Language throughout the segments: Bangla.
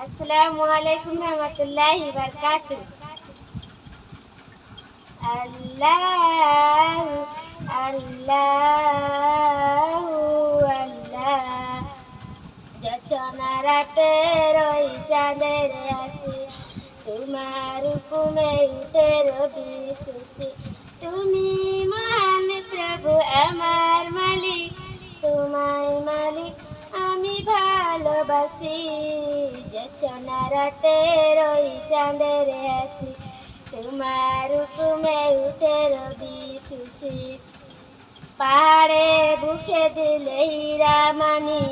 আসসালামু আলাইকুম রহমতুল্লাহি বারকাতু আল্লাহ আল্লাহ আল্লাহ যচনা রাতে রই চাঁদের আসি তোমার হুকুমে উঠে তুমি ভালোবাসি যচনা রাতে রই চাঁদের আসি তোমার হুকুমে উঠে রবি সুসি। পাহাড়ে বুকে দিলে হীরা মানি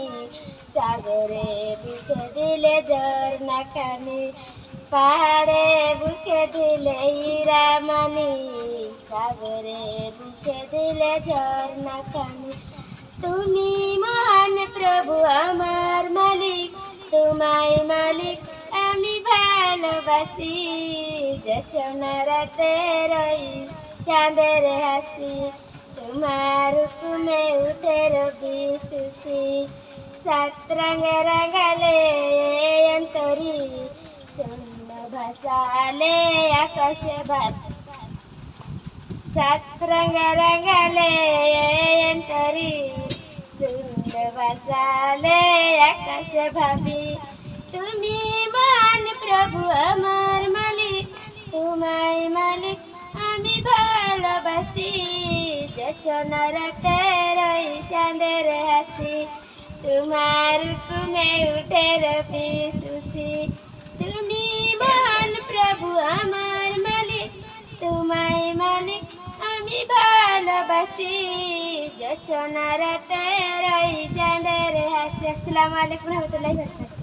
সাগরে বুকে দিলে ঝর্ণা খানি পাহাড়ে বুকে দিলে হীরা মানি সাগরে বুকে দিলে ঝর্ণা খানি তুমি তোমায় মালিক, আমি ভালোবাসি। যচনা রাতে রই চাঁদের হাসি, তোমার হুকুমে উঠে রবি সুসি। সাত রঙে রাগালে অন্তরি, শূন্য ভাসালে আকাশে ভাস সাত রঙে রাগালে অন্তরি ভাসালে আকাশে ভাবি, তুমি মহান প্রভু আমার মালিক, তোমায় মালিক আমি ভালোবাসি যচনা রাতে রই চাঁদের হাসি, তোমার কুমে উঠে রবি সুসি, তুমি মহান প্রভু আমার মালিক, তোমায় মালিক আমি ভালোবাসি যচনা রাতে রই চাঁদের হাসি আসসালামু আলাইকুম রহমতুল্লাহি